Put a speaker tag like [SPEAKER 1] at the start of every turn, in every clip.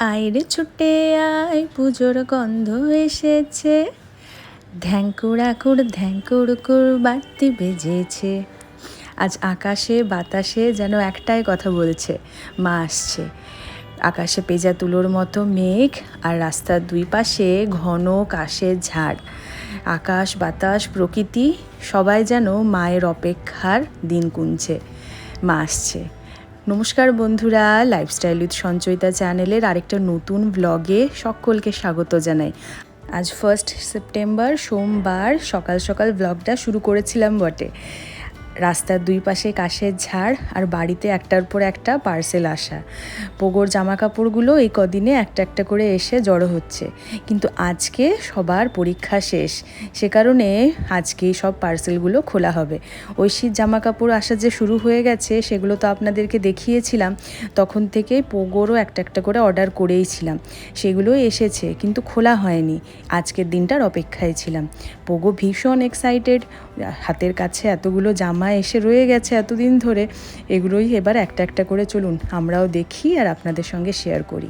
[SPEAKER 1] আইরে ছুটে আয়, পুজোর গন্ধ এসেছে। ধ্যাঙ্কুড়াকুড় ধ্যাঙ্কুড়কুড় বাড়তি বেজেছে। আজ আকাশে, বাতাসে যেন একটাই কথা বলছে, মা আসছে। আকাশে পেজা তুলোর মতো মেঘ আর রাস্তার দুই পাশে ঘন কাশের ঝাড়। আকাশ, বাতাস, প্রকৃতি সবাই যেন মায়ের অপেক্ষার দিন গুনছে। মা আসছে। নমস্কার বন্ধুরা লাইফস্টাইল উইথ সঞ্চয়িতা চ্যানেলের আরেকটা নতুন ব্লগে সকলকে স্বাগত জানাই। আজ ফার্স্ট সেপ্টেম্বর সোমবার সকাল সকাল ব্লগটা শুরু করেছিলাম বটে। রাস্তার দুই পাশে কাশের ঝাড় আর বাড়িতে একটার পর একটা পার্সেল আসা। পোগোর জামা কাপড়গুলো এই কদিনে একটা একটা করে এসে জড়ো হচ্ছে। কিন্তু আজকে সবার পরীক্ষা শেষ। সে কারণে আজকে সব পার্সেলগুলো খোলা হবে। ঐশীর জামা কাপড় আসা যে শুরু হয়ে গেছে, সেগুলো তো আপনাদেরকে দেখিয়েছিলাম। তখন থেকে পোগোরও একটা একটা করে অর্ডার করেইছিলাম সেগুলো এসেছে, কিন্তু খোলা হয়নি। আজকের দিনটার অপেক্ষায় ছিলাম। পোগো ভীষণ এক্সাইটেড হাতের কাছে এতগুলো জামা এসে রয়ে গেছে এতদিন ধরে। এগুলোই এবার একটা একটা করে চলুন আমরাও দেখি আর আপনাদের সঙ্গে শেয়ার করি।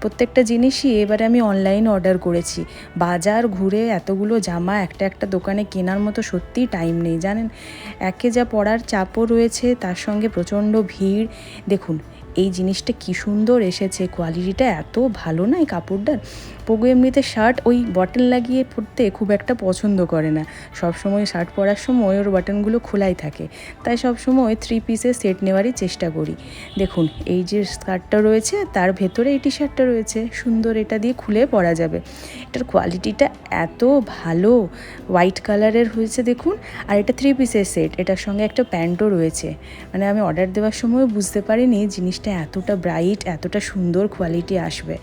[SPEAKER 1] প্রত্যেকটা জিনিসই এবারে আমি অনলাইন অর্ডার করেছি। বাজার ঘুরে এতগুলো জামা একটা একটা দোকানে কেনার মতো সত্যিই টাইম নেই, জানেন? একে যা পড়ার চাপও রয়েছে, তার সঙ্গে প্রচণ্ড ভিড়। দেখুন, এই জিনিসটা কি সুন্দর এসেছে কোয়ালিটিটা এত ভালো না এই কাপড়টার? পোগো এমনিতে শার্ট ওই বটন লাগিয়ে পরতে খুব একটা পছন্দ করে না। সব সময় শার্ট পরার সময় ওর বাটনগুলো খোলাই থাকে। তাই সব সময় থ্রি পিসের সেট নেওয়ারই চেষ্টা করি। দেখুন, এই যে স্কার্টটা রয়েছে, তার ভেতরে এই টি শার্টটা রয়েছে। সুন্দর এটা দিয়ে খুলে পরা যাবে। এটার কোয়ালিটিটা এত ভালো। হোয়াইট কালারের হয়েছে, দেখুন। আর এটা থ্রি পিসের সেট এটার সঙ্গে একটা প্যান্টও রয়েছে। মানে আমি অর্ডার দেওয়ার সময় বুঝতে পারিনি, জিনিসটা এতটা ব্রাইট এতটা সুন্দর কোয়ালিটি আসবে।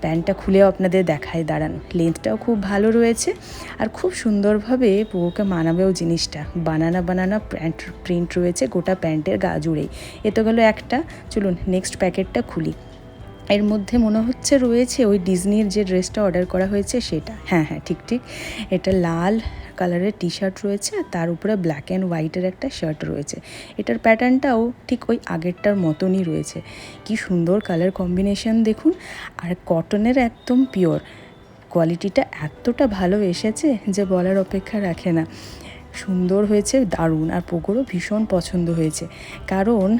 [SPEAKER 1] প্যান্টটা খুলেও আপনাদের দেখায়, দাঁড়ান। লেন্থটাও খুব ভালো রয়েছে আর খুব সুন্দরভাবে পুকুকে মানাবেও জিনিসটা। বানানা বানানা প্যান্ট প্রিন্ট রয়েছে, গোটা প্যান্টের গা জুড়েই। এ তো গেলো একটা। চলুন নেক্সট প্যাকেটটা খুলি। এর মধ্যে মনে হচ্ছে রয়েছে ওই ডিজনির যে ড্রেসটা অর্ডার করা হয়েছে সেটা। হ্যাঁ হ্যাঁ ঠিক ঠিক। এটা লাল কালারের টি শার্ট রয়েছে আর তার উপরে ব্ল্যাক অ্যান্ড হোয়াইটের একটা শার্ট রয়েছে। এটার প্যাটার্নটাও ঠিক ওই আগেরটার মতনই রয়েছে। কি সুন্দর কালার কম্বিনেশন দেখুন। আর কটনের একদম পিওর কোয়ালিটিটা এতটা ভালো এসেছে যে বলার অপেক্ষা রাখে না। সুন্দর হয়েছে, দারুণ। আর পোকোরও ভীষণ পছন্দ হয়েছে। কারণ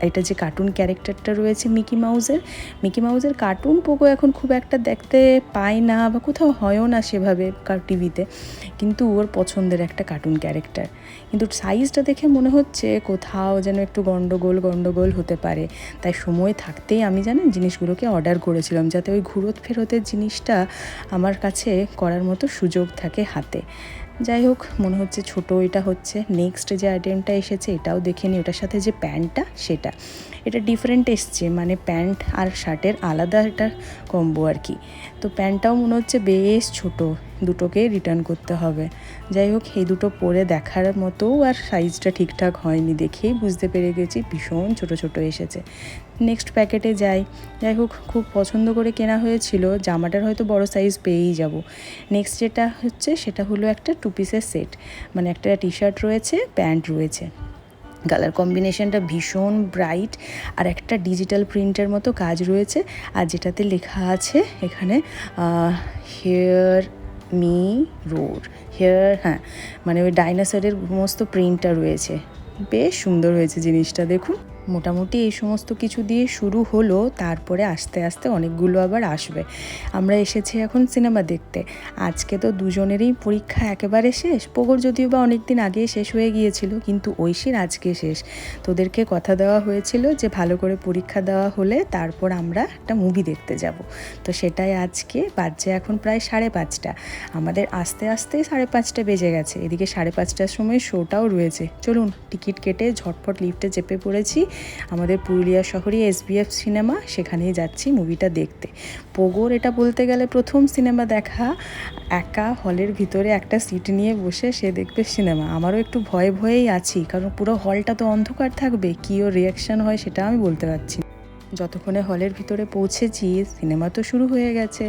[SPEAKER 1] এটা যে কার্টুন ক্যারেক্টারটা রয়েছে মিকি মাউসের মিকি মাউসের কার্টুন পোকো এখন খুব একটা দেখতে পায় না বা কোথাও হয়ও না সেভাবে টিভিতে কিন্তু ওর পছন্দের একটা কার্টুন ক্যারেক্টার কিন্তু সাইজটা দেখে মনে হচ্ছে কোথাও যেন একটু গণ্ডগোল গণ্ডগোল হতে পারে। তাই সময় থাকতেই আমি জানেন জিনিসগুলোকে অর্ডার করেছিলাম, যাতে ওই ঘুরত ফেরতের জিনিসটা আমার কাছে করার মতো সুযোগ থাকে হাতে। যাই হোক, মনে হচ্ছে ছোট এটা হচ্ছে। নেক্সট যে আইটেমটা এসেছে, এটাও দেখে নিই। ওটার সাথে যে প্যান্টটা, সেটা। এটা ডিফারেন্ট এসছে মানে প্যান্ট আর শার্টের আলাদা একটা কম্বো আর কি। তো প্যান্টটাও মনে হচ্ছে বেশ ছোট। দুটোকে রিটার্ন করতে হবে। যাই হোক, এই দুটো পরে দেখার মতো আর সাইজটা ঠিকঠাক হয়নি দেখেই বুঝতে পেরে গেছি, ভীষণ ছোট ছোট এসেছে। নেক্সট প্যাকেটে যাই। যাই হোক, খুব পছন্দ করে কেনা হয়েছিল, জামাটার হয়তো বড় সাইজ পেয়েই যাব। নেক্সট যেটা হচ্ছে, সেটা হলো একটা টু পিসের সেট মানে একটা টি শার্ট রয়েছে প্যান্ট রয়েছে। কালার কম্বিনেশনটা ভীষণ ব্রাইট আর একটা ডিজিটাল প্রিন্টের মতো কাজ রয়েছে। আর যেটাতে লেখা আছে, এখানে হেয়ার মি রোড হেয়ার হ্যাঁ মানে ওই ডাইনোসরের সমস্ত প্রিন্টটা রয়েছে। বেশ সুন্দর হয়েছে জিনিসটা, দেখুন। মোটামুটি এই সমস্ত কিছু দিয়ে শুরু হলো, তারপরে আস্তে আস্তে অনেকগুলো আবার আসবে। আমরা এসেছি এখন সিনেমা দেখতে। আজকে তো দুজনেরই পরীক্ষা একেবারে শেষ। পোগর যদিও বা অনেক দিন আগেই শেষ হয়ে গিয়েছিল, কিন্তু ঐশীর আজকে শেষ। তোদেরকে কথা দেওয়া হয়েছিল যে, ভালো করে পরীক্ষা দেওয়া হলে তারপর আমরা একটা মুভি দেখতে যাব। তো সেটাই আজকে। বাজছে এখন প্রায় সাড়ে পাঁচটা। আমাদের আস্তে আস্তে সাড়ে পাঁচটা বেজে গেছে। এদিকে সাড়ে পাঁচটার সময় শোটাও রয়েছে। চলুন, টিকিট কেটে ঝটপট লিফটে চেপে পড়েছি। আমাদের পুরুলিয়া শহরে এসবিএফ সিনেমা, সেখানেই যাচ্ছি মুভিটা দেখতে। পোগোর এটা বলতে গেলে প্রথম সিনেমা দেখা, একা হলের ভিতরে একটা সিট নিয়ে বসে সে দেখবে সিনেমা। আমারও একটু ভয়ে ভয়েই আছি, কারণ পুরো হলটা তো অন্ধকার থাকবে, কী ওর রিয়াকশান হয় সেটা আমি বলতে পারছি যতক্ষণে হলের ভিতরে পৌঁছেছি, সিনেমা তো শুরু হয়ে গেছে।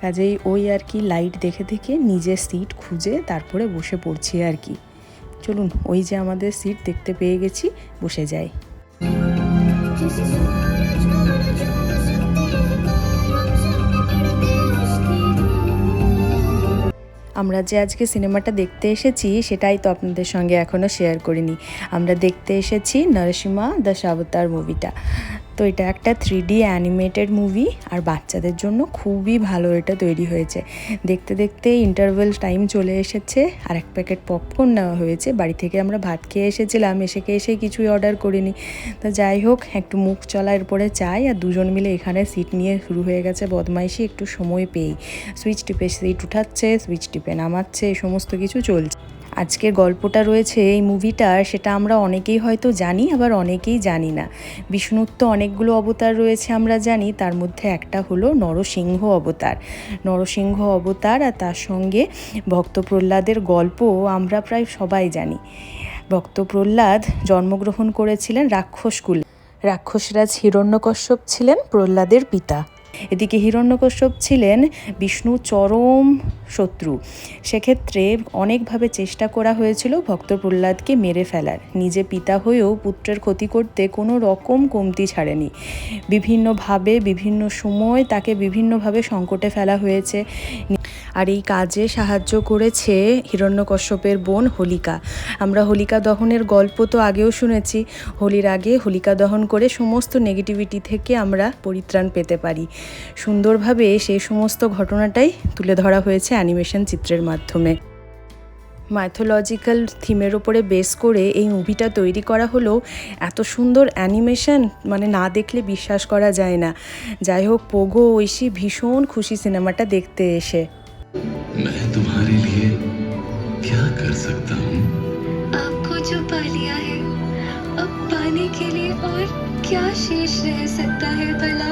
[SPEAKER 1] কাজেই ওই আর কি লাইট দেখে দেখে নিজের সিট খুঁজে তারপরে বসে পড়ছি আর কি। চলুন, ওই যে আমাদের সিট দেখতে পেয়ে গেছি, বসে যাই। আমরা যে আজকে সিনেমাটা দেখতে এসেছি, সেটাই তো আপনাদের সঙ্গে এখনও শেয়ার করিনি। আমরা দেখতে এসেছি নরসিমা দ্য সাবতার মুভিটা তো এটা একটা থ্রি ডি অ্যানিমেটেড মুভি আর বাচ্চাদের জন্য খুবই ভালো এটা তৈরি হয়েছে। দেখতে দেখতে ইন্টারভেল টাইম চলে এসেছে আর এক প্যাকেট পপকর্ন নেওয়া হয়েছে। বাড়ি থেকে আমরা ভাত খেয়ে এসেছিলাম, এসে খেয়ে এসে কিছুই অর্ডার করিনি। তো যাই হোক, একটু মুখ চলা এরপরে চাই আর দুজন মিলে এখানে সিট নিয়ে শুরু হয়ে গেছে বদমাইশি, একটু সময় পেয়েই। সুইচ টিপে সিট উঠাচ্ছে সুইচ টিপে নামাচ্ছে সমস্ত কিছু চলছে। আজকের গল্পটা রয়েছে এই মুভিটার সেটা আমরা অনেকেই হয়তো জানি আবার অনেকেই জানি না। বিষ্ণুর তো অনেকগুলো অবতার রয়েছে আমরা জানি তার মধ্যে একটা হলো নরসিংহ অবতার। নরসিংহ অবতার আর তার সঙ্গে ভক্ত প্রহ্লাদের গল্প আমরা প্রায় সবাই জানি। ভক্ত প্রহ্লাদ জন্মগ্রহণ করেছিলেন রাক্ষসকুল রাক্ষসরাজ হিরণ্যকশ্যপ ছিলেন প্রহ্লাদের পিতা। এদিকে হিরণ্যকশ্যপ ছিলেন বিষ্ণু চরম শত্রু। সেক্ষেত্রে অনেকভাবে চেষ্টা করা হয়েছিল ভক্ত প্রহ্লাদকে মেরে ফেলার। নিজে পিতা হয়েও পুত্রের ক্ষতি করতে কোনো রকম কমতি ছাড়েনি। বিভিন্নভাবে, বিভিন্ন সময় তাকে বিভিন্নভাবে সংকটে ফেলা হয়েছে। আর এই কাজে সাহায্য করেছে হিরণ্যকশ্যপের বোন হোলিকা। আমরা হোলিকা দহনের গল্প তো আগেও শুনেছি। হোলির আগে হোলিকা দহন করে সমস্ত নেগেটিভিটি থেকে আমরা পরিত্রাণ পেতে পারি। সুন্দরভাবে সেই সমস্ত ঘটনাটাই তুলে ধরা হয়েছে অ্যানিমেশন চিত্রের মাধ্যমে মাইথোলজিক্যাল থিমের ওপরে বেস করে এই মুভিটা তৈরি করা হলো এত সুন্দর অ্যানিমেশন মানে না দেখলে বিশ্বাস করা যায় না যাই হোক পোগো ঐশী ভীষণ খুশি সিনেমাটা দেখতে এসে
[SPEAKER 2] मैं तुम्हारे लिए क्या कर सकता हूँ
[SPEAKER 3] आपको जो पा लिया है अब पाने के लिए और क्या शेष रह सकता है भला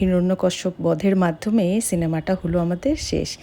[SPEAKER 1] হিরণ্যকশ্যপ বধের মাধ্যমে সিনেমাটা হলো আমাদের শেষ।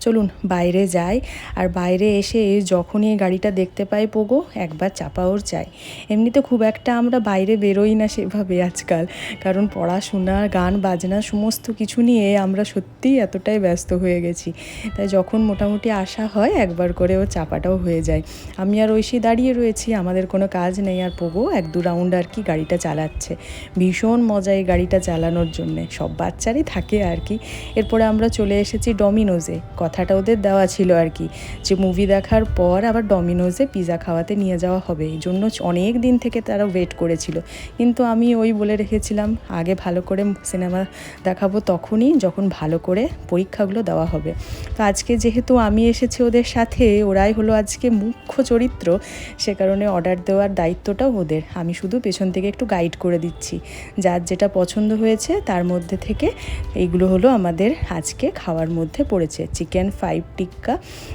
[SPEAKER 1] চলুন বাইরে যাই, আর বাইরে এসে যখনই গাড়িটা দেখতে পাই, পোগো, একবার চাপাওর চাই এমনিতে খুব একটা আমরা বাইরে বেরোই না সেভাবে আজকাল, কারণ পড়াশোনা, গান, বাজনা, সমস্ত কিছু নিয়ে আমরা সত্যিই এতটাই ব্যস্ত হয়ে গেছি। তাই যখন মোটামুটি আসা হয়, একবার করে ও চাপাটাও হয়ে যায়। আমি আর ঐশী দাঁড়িয়ে রয়েছি, আমাদের কোনো কাজ নেই। আর পোগো, এক দু রাউন্ড আর কি গাড়িটা চালাচ্ছে। ভীষণ মজা এই গাড়িটা চালানোর জন্যে। সব বাচ্চারই থাকে আর কি। এরপরে আমরা চলে এসেছি ডমিনোজে। কথাটা ওদের দেওয়া ছিল আর কি যে মুভি দেখার পর আবার ডমিনোজে পিৎজা খাওয়াতে নিয়ে যাওয়া হবে। এই জন্য অনেক দিন থেকে তারা ওয়েট করেছিল। কিন্তু আমি ওই বলে রেখেছিলাম, আগে ভালো করে সিনেমা দেখাবো তখনই যখন ভালো করে পরীক্ষাগুলো দেওয়া হবে। তো আজকে যেহেতু আমি এসেছি ওদের সাথে, ওরাই হলো আজকে মুখ্য চরিত্র, সে কারণে অর্ডার দেওয়ার দায়িত্বটাও ওদের। আমি শুধু পেছন থেকে একটু গাইড করে দিচ্ছি। যার যেটা পছন্দ হয়েছে তার মধ্যে থেকে এইগুলো হলো আমাদের আজকে খাওয়ার মধ্যে পড়েছে। চিকেন ফাইভ টিক্কা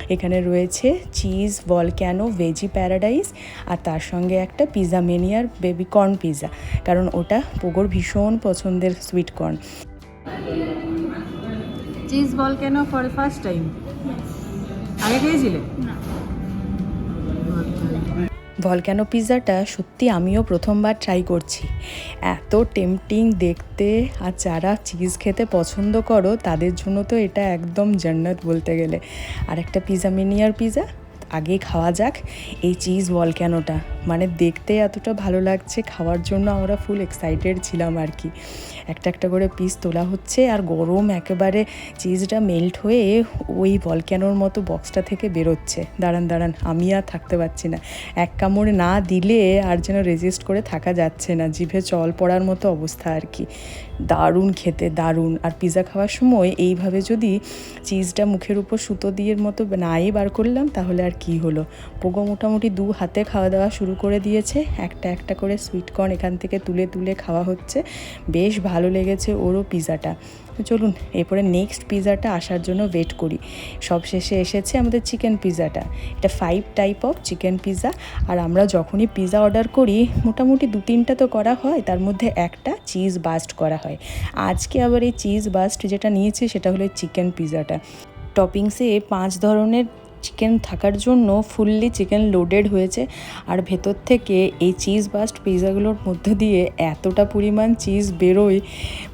[SPEAKER 1] এখানে রয়েছে চিজ ভলক্যানো ভেজি প্যারাডাইস আর তার সঙ্গে একটা পিৎজা মেনিয়ার বেবি কর্ন পিৎজা কারণ ওটা পোগোর ভীষণ পছন্দের সুইট কর্ন
[SPEAKER 4] চিজ বল কেন ফর ফার্স্ট টাইম আগে খেয়েছিলে?
[SPEAKER 1] ভলক্যানো পিৎজাটা সত্যি আমিও প্রথমবার ট্রাই করছি। এত টেম্পটিং দেখতে আর যারা চিজ খেতে পছন্দ করো, তাদের জন্য তো এটা একদম জান্নাত বলতে গেলে। আর একটা পিৎজা মিনিয়ার পিৎজা আগে খাওয়া যাক এই চিজ ভলক্যানোটা মানে দেখতে এতটা ভালো লাগছে, খাওয়ার জন্য আমরা ফুল এক্সাইটেড ছিলাম আর কি। একটা একটা করে পিস তোলা হচ্ছে আর গরম একেবারে চিজটা মেল্ট হয়ে ওই ভলক্যানোর মতো বক্সটা থেকে বেরোচ্ছে। দাঁড়ান দাঁড়ান, আমি আর থাকতে পারছি না। এক কামড়ে না দিলে আর যেন রেজিস্ট করে থাকা যাচ্ছে না। জিভে জল পড়ার মতো অবস্থা আর কি। দারুণ খেতে, দারুণ। আর পিৎজা খাওয়ার সময় এইভাবে যদি চিজটা মুখের উপর সুতো দিয়ে মতো নাই বার করলাম, তাহলে আর কি হলো? পোগো মোটামুটি দু হাতে খাওয়া দাওয়া শুরু করে দিয়েছে। একটা একটা করে সুইটকর্ন এখান থেকে তুলে তুলে খাওয়া হচ্ছে। বেশ ভালো লেগেছে ওরও পিৎজাটা তো চলুন, এরপরে নেক্সট পিৎজাটা আসার জন্য ওয়েট করি। সব শেষে এসেছে আমাদের চিকেন পিৎজাটা এটা five type of chicken pizza আর আমরা যখনই পিৎজা অর্ডার করি, মোটামুটি দু তিনটা তো করা হয়, তার মধ্যে একটা চিজ বাস্ট করা হয়। আজকে আবার এই চিজ বাস্ট যেটা নিয়েছি, সেটা হলো চিকেন পিজাটা টপিংসে পাঁচ ধরনের চিকেন থাকার জন্য ফুললি চিকেন লোডেড হয়েছে। আর ভেতর থেকে এই চিজ বাস্ট পিৎজাগুলোর মধ্যে দিয়ে এতটা পরিমাণ চিজ বেরোয়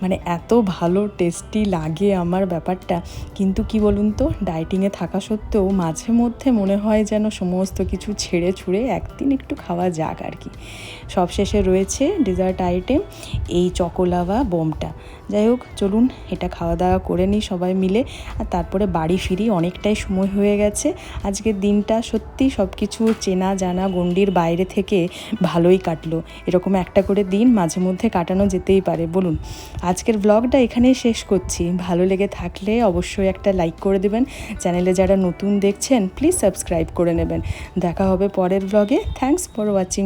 [SPEAKER 1] মানে এত ভালো টেস্টি লাগে আমার ব্যাপারটা। কিন্তু কি বলুন তো ডায়েটিংয়ে থাকা সত্ত্বেও মাঝে মধ্যে মনে হয় যেন সমস্ত কিছু ছেড়ে ছুঁড়ে একদিন একটু খাওয়া যাক আর কি। সবশেষে রয়েছে ডেজার্ট আইটেম এই চকোলাভা বোমটা। যাই হোক, চলুন এটা খাওয়া দাওয়া করে নিই সবাই মিলে। আর তারপরে বাড়ি ফিরি, অনেকটাই সময় হয়ে গেছে। আজকের দিনটা সত্যি সব কিছু চেনা জানা গণ্ডির বাইরে থেকে ভালোই কাটলো। এরকম একটা করে দিন মাঝে মধ্যে কাটানো যেতেই পারে। বলুন, আজকের ব্লগটা এখানেই শেষ করছি। ভালো লেগে থাকলে অবশ্যই একটা লাইক করে দেবেন। চ্যানেলে যারা নতুন দেখছেন প্লিজ সাবস্ক্রাইব করে নেবেন। দেখা হবে পরের ব্লগে থ্যাঙ্কস ফর ওয়াচিং